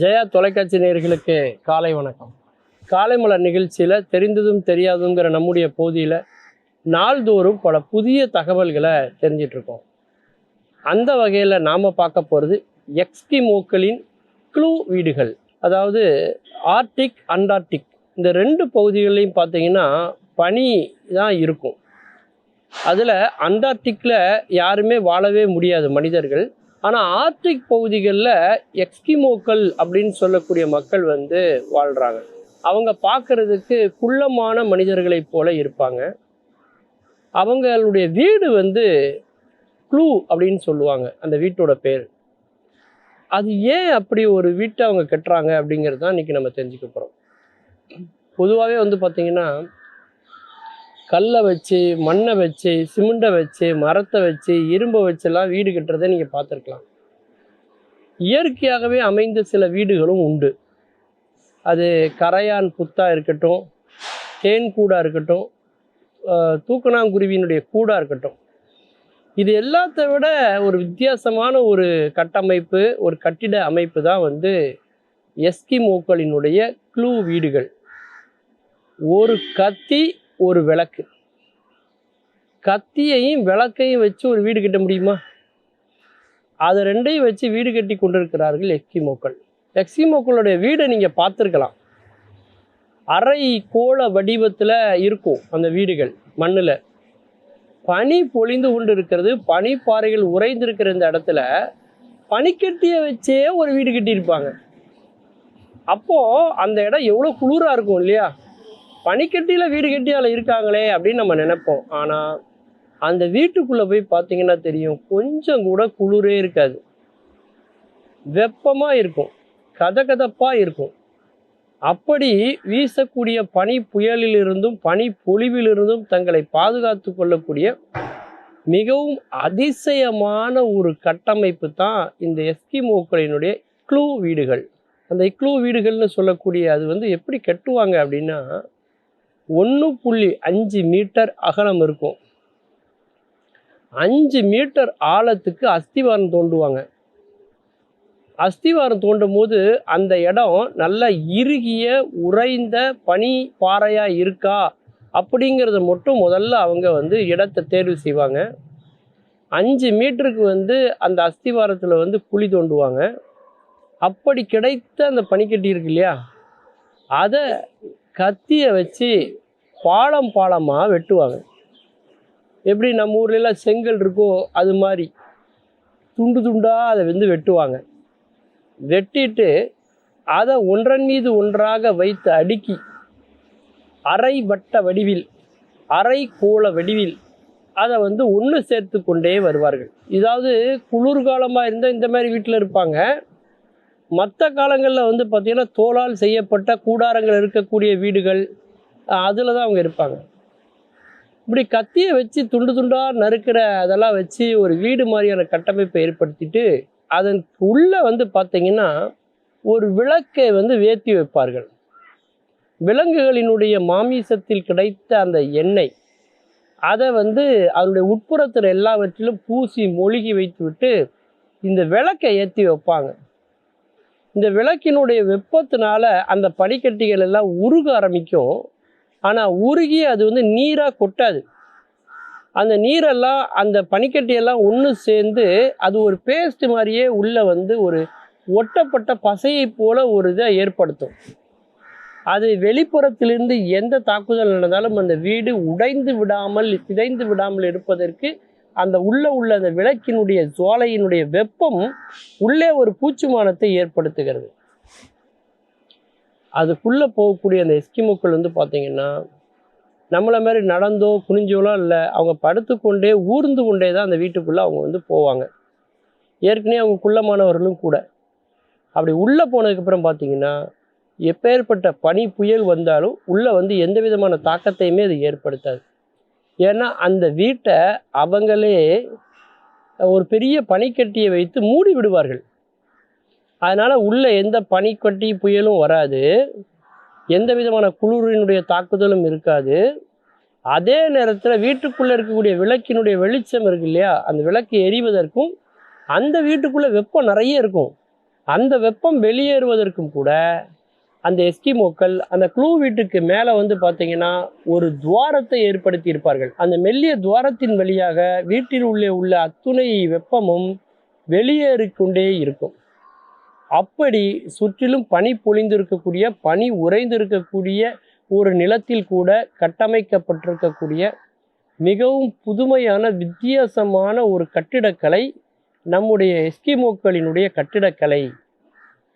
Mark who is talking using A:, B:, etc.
A: ஜெயா தொலைக்காட்சி நேயர்களுக்கு காலை வணக்கம். காலை மலர் நிகழ்ச்சியில் தெரிந்ததும் தெரியாதுங்கிற நம்முடைய பகுதியில் நாள்தோறும் பல புதிய தகவல்களை தெரிஞ்சிட்ருக்கோம். அந்த வகையில் நாம் பார்க்க போகிறது எக்ஸ்கிமோக்களின் க்ளூ வீடுகள் அதாவது ஆர்டிக் அண்டார்டிக் இந்த ரெண்டு பகுதிகளையும் பார்த்தீங்கன்னா பனி தான் இருக்கும். அதில் அண்டார்டிக்கில் யாருமே வாழவே முடியாது மனிதர்கள். ஆனால் ஆர்டிக் பகுதிகளில் எக்ஸ்கிமோக்கள் அப்படின்னு சொல்லக்கூடிய மக்கள் வந்து வாழ்கிறாங்க அவங்க பார்க்கறதுக்கு குள்ளமான மனிதர்களைப் போல இருப்பாங்க. அவங்களுடைய வீடு வந்து க்ளூ அப்படின்னு சொல்லுவாங்க அந்த வீட்டோட பேர். அது ஏன் அப்படி ஒரு வீட்டை அவங்க கட்டுறாங்க அப்படிங்கிறது தான் இன்றைக்கி நம்ம தெரிஞ்சுக்க போகிறோம் பொதுவாகவே வந்து பார்த்திங்கன்னா கல்லை வச்சு மண்ணை வச்சு சிமெண்ட்டை வச்சு மரத்தை வச்சு இரும்பை வச்செல்லாம் வீடு கட்டுறதை நீங்கள் பார்த்துருக்கலாம். இயற்கையாகவே அமைந்த சில வீடுகளும் உண்டு. அது கரையான் புத்தா இருக்கட்டும் தேன் கூடாக இருக்கட்டும் தூக்கணாங்குருவியினுடைய கூடாக இருக்கட்டும். இது எல்லாத்த விட ஒரு வித்தியாசமான ஒரு கட்டமைப்பு ஒரு கட்டிட அமைப்பு தான் வந்து எஸ்கிமோக்களினுடைய க்ளூ வீடுகள். ஒரு கத்தி ஒரு விளக்கு. கத்தியையும் விளக்கையும் வச்சு ஒரு வீடு கட்ட முடியுமா? அதை ரெண்டையும் வச்சு வீடு கட்டி கொண்டிருக்கிறார்கள் எக்ஸிமோக்கள் எக்ஸிமோக்களுடைய வீடை நீங்கள் பார்த்துருக்கலாம். அரை கோள வடிவத்தில் இருக்கும் அந்த வீடுகள் மண்ணில். பனி பொழிந்து கொண்டு இருக்கிறது பனிப்பாறைகள் உறைந்திருக்கிற இந்த இடத்துல பனிக்கட்டியை வச்சே ஒரு வீடு கட்டியிருப்பாங்க. அப்போது அந்த இடம் எவ்வளோ குளிராக இருக்கும் இல்லையா? பனிக்கட்டியில் வீடு கட்டி அதில் இருக்காங்களே அப்படின்னு நம்ம நினைப்போம். ஆனால் அந்த வீட்டுக்குள்ளே போய் பார்த்தீங்கன்னா தெரியும் கொஞ்சம் கூட குளிரே இருக்காது. வெப்பமாக இருக்கும். கதகதப்பாக இருக்கும். அப்படி வீசக்கூடிய பனி புயலிலிருந்தும் பனி பொழிவிலிருந்தும் தங்களை பாதுகாத்து கொள்ளக்கூடிய மிகவும் அதிசயமான ஒரு கட்டமைப்பு தான் இந்த எஸ்கிமோக்களினுடைய க்ளூ வீடுகள். அந்த இக்ளூ வீடுகள்னு சொல்லக்கூடிய அது வந்து எப்படி கட்டுவாங்க அப்படின்னா ஒன்று புள்ளி அஞ்சு மீட்டர் அகலம் இருக்கும். அஞ்சு மீட்டர் ஆழத்துக்கு அஸ்திவாரம் தோண்டுவாங்க. அஸ்திவாரம் தோண்டும் போது அந்த இடம் நல்ல இறுகிய உறைந்த பனி பாறையாக இருக்கா அப்படிங்கிறத மட்டும் முதல்ல அவங்க வந்து இடத்தை தேர்வு செய்வாங்க. அஞ்சு மீட்டருக்கு வந்து அந்த அஸ்திவாரத்தில் வந்து குழி தோண்டுவாங்க. அப்படி கிடைத்த அந்த பனிக்கட்டி இருக்கு இல்லையா? அதை கத்தியை வச்சு பாலம் பாலமாக வெட்டுவாங்க. எப்படி நம்ம ஊர்லெலாம் செங்கல் இருக்கோ அது மாதிரி துண்டு துண்டாக அதை வந்து வெட்டுவாங்க. வெட்டிட்டு அதை ஒன்றன் மீது ஒன்றாக வைத்து அடுக்கி அரை வட்ட வடிவில் அரை கோள வடிவில் அதை வந்து ஒன்று சேர்த்து கொண்டே வருவார்கள். இதாவது குளிர்காலமாக இருந்தால் இந்த மாதிரி வீட்டில் இருப்பாங்க. மற்ற காலங்களில் வந்து பார்த்திங்கன்னா தோலால் செய்யப்பட்ட கூடாரங்கள் இருக்கக்கூடிய வீடுகள் அதில் தான் அவங்க இருப்பாங்க. இப்படி கத்தியை வச்சு துண்டு துண்டாக நறுக்கிற அதெல்லாம் வச்சு ஒரு வீடு மாதிரியான கட்டமைப்பை ஏற்படுத்திட்டு அதன் உள்ளே வந்து பார்த்திங்கன்னா ஒரு விளக்கை வந்து வேத்தி வைப்பார்கள். விலங்குகளினுடைய மாமிசத்தில் கிடைத்த அந்த எண்ணெய் அதை வந்து அதனுடைய உட்புறத்தில் எல்லாவற்றிலும் பூசி மொழுகி வைத்து விட்டு இந்த விளக்கை ஏற்றி வைப்பாங்க. இந்த விளக்கினுடைய வெப்பத்தினால அந்த பனிக்கட்டிகள் எல்லாம் உருக ஆரம்பிக்கும். ஆனால் உருகி அது வந்து நீராக கொட்டாது. அந்த நீரெல்லாம் அந்த பனிக்கட்டியெல்லாம் ஒன்று சேர்ந்து அது ஒரு பேஸ்ட் மாதிரியே உள்ளே வந்து ஒரு ஒட்டப்பட்ட பசையை போல ஒரு இதை ஏற்படுத்தும். அது வெளிப்புறத்திலிருந்து எந்த தாக்குதல் நடந்தாலும் அந்த வீடு உடைந்து விடாமல் சிதைந்து விடாமல் இருப்பதற்கு அந்த உள்ளே உள்ள அந்த விளக்கினுடைய சோலையினுடைய வெப்பம் உள்ளே ஒரு பூச்சுமானத்தை ஏற்படுத்துகிறது. அதுக்குள்ளே போகக்கூடிய அந்த எஸ்கிமோக்கள் வந்து பார்த்திங்கன்னா நம்மளை மாதிரி நடந்தோ குனிஞ்சோலாம் இல்லை அவங்க படுத்துக்கொண்டே ஊர்ந்து கொண்டே தான் அந்த வீட்டுக்குள்ளே அவங்க வந்து போவாங்க. ஏற்கனவே அவங்க குள்ளமானவர்களும் கூட. அப்படி உள்ளே போனதுக்கப்புறம் பார்த்தீங்கன்னா எப்பேற்பட்ட பனி புயல் வந்தாலும் உள்ளே வந்து எந்த விதமான தாக்கத்தையுமே அது ஏற்படுத்தாது. ஏன்னா அந்த வீட்டை அவங்களே ஒரு பெரிய பனிக்கட்டியை வைத்து மூடி விடுவார்கள். அதனால் உள்ளே எந்த பனிக்கட்டி புயலும் வராது. எந்த விதமான குளிரினுடைய தாக்குதலும் இருக்காது. அதே நேரத்தில் வீட்டுக்குள்ளே இருக்கக்கூடிய விளக்கினுடைய வெளிச்சம் இருக்கு இல்லையா? அந்த விளக்கு எரிவதற்கும் அந்த வீட்டுக்குள்ளே வெப்பம் நிறைய இருக்கும். அந்த வெப்பம் வெளியேறுவதற்கும் கூட அந்த எஸ்கிமோக்கள் அந்த க்ளூ வீட்டுக்கு மேலே வந்து பார்த்தீங்கன்னா ஒரு துவாரத்தை ஏற்படுத்தி இருப்பார்கள் அந்த மெல்லிய துவாரத்தின் வழியாக வீட்டில் உள்ளே உள்ள அத்துணை வெப்பமும் வெளியேறிக்கொண்டே இருக்கும். அப்படி சுற்றிலும் பனி பொழிந்திருக்கக்கூடிய பனி உறைந்திருக்கக்கூடிய ஒரு நிலத்தில் கூட கட்டமைக்கப்பட்டிருக்கக்கூடிய மிகவும் புதுமையான வித்தியாசமான ஒரு கட்டிடக்கலை நம்முடைய எஸ்கிமோக்களினுடைய கட்டிடக்கலை.